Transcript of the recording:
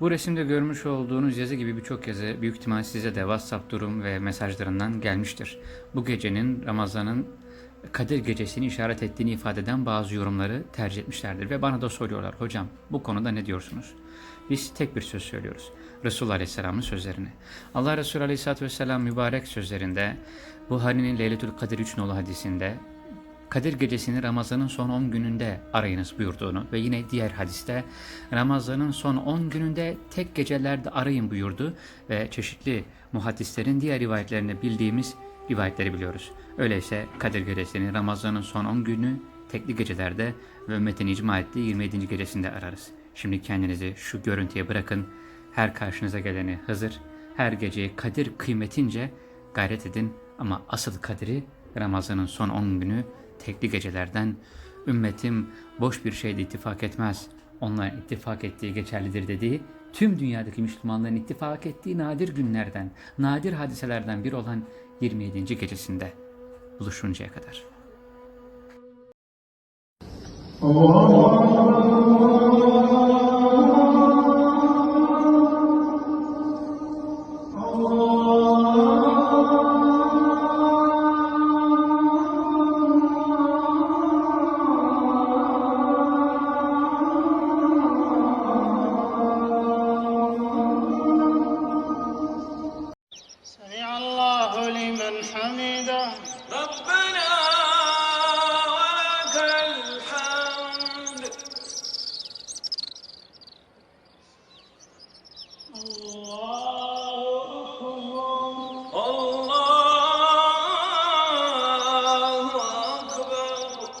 Bu resimde görmüş olduğunuz yazı gibi birçok yazı büyük ihtimal size de WhatsApp durum ve mesajlarından gelmiştir. Bu gecenin Ramazan'ın Kadir gecesini işaret ettiğini ifade eden bazı yorumları tercih etmişlerdir ve bana da soruyorlar hocam bu konuda ne diyorsunuz? Biz tek bir söz söylüyoruz. Resulullah Aleyhisselam'ın sözlerini. Allah Resulü Aleyhisselatü Vesselam mübarek sözlerinde Buhari'nin Leyletül Kadir 3 nolu hadisinde Kadir gecesini Ramazan'ın son 10 gününde arayınız buyurduğunu ve yine diğer hadiste Ramazan'ın son 10 gününde tek gecelerde arayın buyurdu ve çeşitli muhaddislerin diğer rivayetlerini bildiğimiz rivayetleri biliyoruz. Öyleyse Kadir gecesini Ramazan'ın son 10 günü tekli gecelerde ve ümmetin icma ettiği 27. gecesinde ararız. Şimdi kendinizi şu görüntüye bırakın. Her karşınıza geleni Hızır, her geceyi Kadir kıymetince gayret edin ama asıl Kadir'i Ramazan'ın son 10 günü tekli gecelerden ümmetim boş bir şeyde ittifak etmez. Onlar ittifak ettiği geçerlidir dediği tüm dünyadaki Müslümanların ittifak ettiği nadir günlerden, nadir hadiselerden biri olan 27. gecesinde buluşuncaya kadar. Allah Allah Allah حميدا. ربنا ولك الحمد. الله